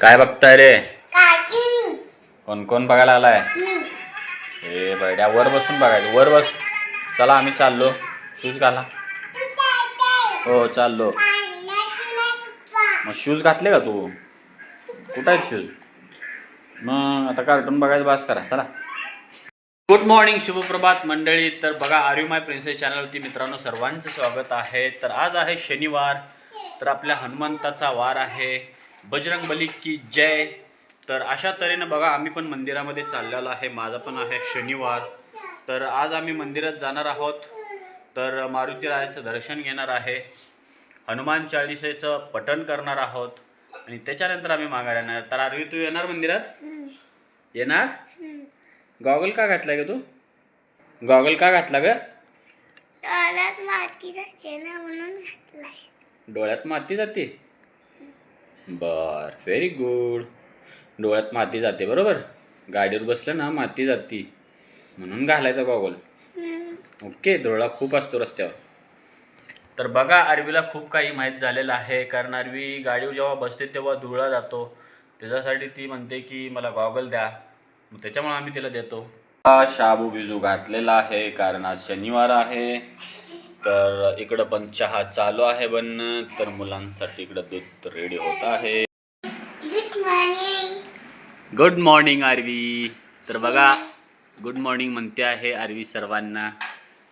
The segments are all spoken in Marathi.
काय बघताय रे? कोण कोण बघायला आलाय? ए बड्या वर बसून बघायचं वर बस. चला आम्ही चाललो. शूज घाला. हो चाललो. मग शूज घातले का तू? कुठं आहेत शूज? मग आता कार्टून बघायचं बास करा. चला. गुड मॉर्निंग शुभप्रभात मंडळी. तर बघा आर यू माय प्रिन्सेस चॅनलवरती मित्रांनो सर्वांचं स्वागत आहे. तर आज आहे शनिवार. तर आपल्या हनुमंताचा वार आहे. बजरंग बली की जय. तर अशा तऱ्हेनं बघा आम्ही पण मंदिरामध्ये चाललेलो आहे. माझा पण आहे शनिवार. तर आज आम्ही मंदिरात जाणार आहोत. तर मारुती रायाचं दर्शन घेणार आहे. हनुमान चाळीसेचं पठण करणार आहोत. आणि त्याच्यानंतर आम्ही माघार येणार. तर आरवी तू येणार मंदिरात? येणार? गॉगल का घातला ग तू? गॉगल का घातला ग? तोलात माती जाते ना म्हणून घातलाय. डोळ्यात माती जाते? बर व्हेरी गुड डोळ्यात माती जाते बरोबर? गाडीवर बसलं ना माती जाती. म्हणून घालायचा गॉगल ओके धुळा खूप असतो रस्त्यावर. तर बघा आरवीला खूप काही माहीत झालेलं आहे. कारण आरवी गाडीवर जेव्हा बसते तेव्हा धुळा जातो. त्याच्यासाठी ती म्हणते की मला गॉगल द्या. मग त्याच्यामुळे आम्ही तिला देतो. शाबू बिजू घातलेला आहे. कारण आज शनिवार आहे. तर इकडं पण चहा चालू आहे बन तर मुलांसाठी इकडं दूध रेडी होत आहे. Good morning Aarvi. तर बघा गुड मॉर्निंग म्हणते आहे आरवी सर्वांना.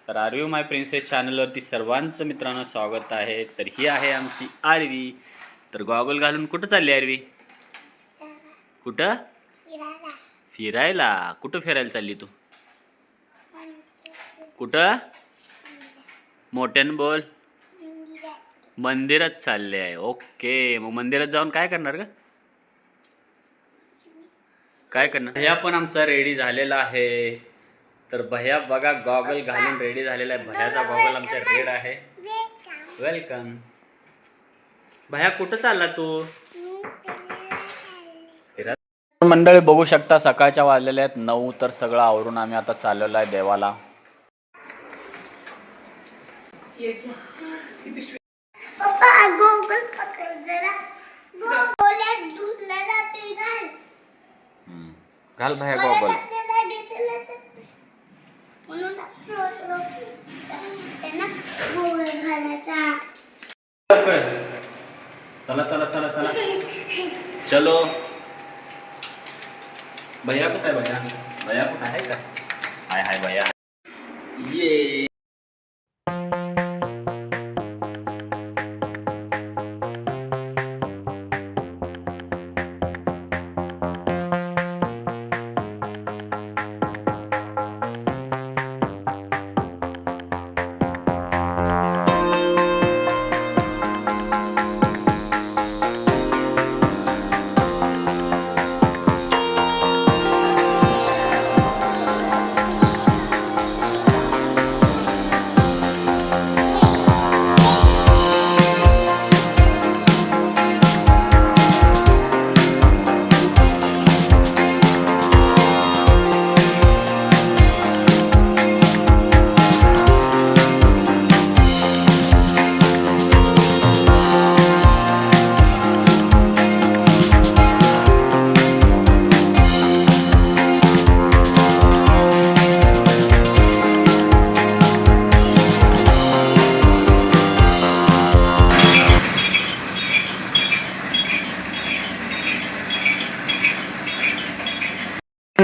तर आरवी माय प्रिन्सेस चॅनलवरती सर्वांचं मित्रांनो स्वागत आहे. तर ही आहे आमची आरवी. तर गॉगल घालून कुठं चालली आरवी? कुठं? फिरायला. कुठं फिरायला चालली तू? कुठं? मोठ्यानं बोल. मंदिरात. चालले आहे. ओके. मग मंदिरात जाऊन काय करणार का काय करणार? भैया पण आमचा रेडी झालेला आहे. तर भैया बघा गॉगल घालून रेडी झालेला आहे. भैयाचा गॉगल आमचा रेड आहे. वेलकम. भैया कुठं चालला तू? मंडळी बघू शकता सकाळच्या वाजलेल्या आहेत. नऊ तर सगळं आवरून आम्ही आता चाललेलो आहे देवाला. पप्पा गोगल पकड जरा. गोल्यात धुतला जातोय घाल हम्म. घाल भैया परत गॉगल म्हणून रोज रोज घालायचा. चला चला चला चला. चलो. भैया कुठं आहे भैया भैया कुठं आहे का? हाय हाय भैया. ये.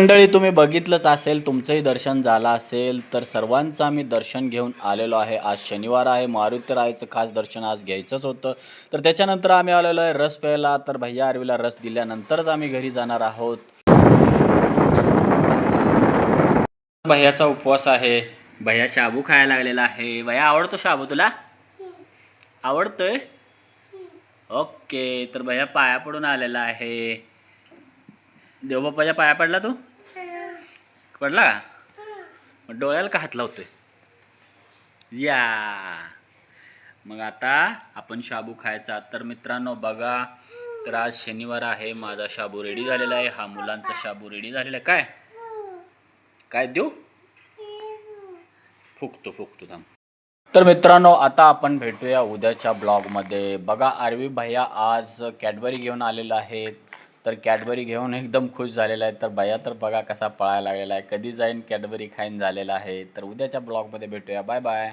मंडळी तुम्ही बघितलंच असेल तुमचंही दर्शन झालं असेल तर सर्वांचं आम्ही दर्शन घेऊन आलेलो आहे. आज शनिवार आहे मारुती रायाचं खास दर्शन आज घ्यायचंच होतं. तर त्याच्यानंतर आम्ही आलेलो आहे रस प्यायला. तर भैया आरवीला रस दिल्यानंतरच आम्ही घरी जाणार आहोत. भैयाचा उपवास आहे. भैया शाबू खायला लागलेला आहे. भैया आवडतो शाबू तुला? आवडतोय? ओके तर भैया पाया पडून आलेला आहे. देवबाप्पाच्या पाया पडला तू? पडला? का मग डोळ्याला का हात लावतोय? या. मग आता आपण शाबू खायचा. तर मित्रांनो बघा. तर आज शनिवार आहे. माझा शाबू रेडी झालेला आहे. हा मुलांचा शाबू रेडी झालेला आहे. काय? काय देऊ? फुकतो फुकतो थांब. तर मित्रांनो आता आपण भेटूया उद्याच्या ब्लॉगमध्ये. बघा आरवी भैया आज कॅडबरी घेऊन आलेला आहे. तर कॅडबरी घेऊन एकदम खुश झालेला आहे. तर भैया तर बघा कसा पळायला लागलेला आहे. कधी जाईन कॅडबरी खाईन झालेला आहे. तर उद्याच्या ब्लॉगमध्ये भेटूया. Bye bye.